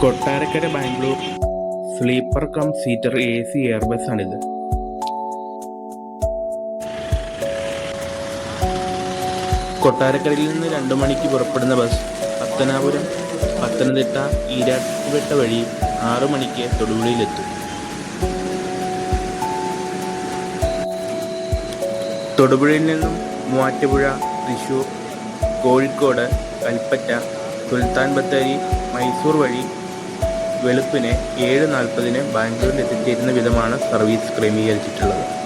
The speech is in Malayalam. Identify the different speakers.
Speaker 1: Kottarakkara Bangalore. Sleeper cum seater A C air ആണിത് കൊട്ടാരക്കരയിൽ നിന്ന് രണ്ട് മണിക്ക് പുറപ്പെടുന്ന ബസ് പത്തനാപുരം പത്തനംതിട്ട ഈരാട്ടുപേട്ട വഴി ആറു മണിക്ക് തൊടുപുഴയിലെത്തും. തൊടുപുഴയിൽ നിന്നും മൂവാറ്റുപുഴ തൃശൂർ കോഴിക്കോട് കൽപ്പറ്റ സുൽത്താൻ ബത്തേരി മൈസൂർ വഴി വെളുപ്പിന് ഏഴ് നാൽപ്പതിന് ബാംഗ്ലൂരിൽ എത്തിച്ചേരുന്ന വിധമാണ് സർവീസ് ക്രമീകരിച്ചിട്ടുള്ളത്.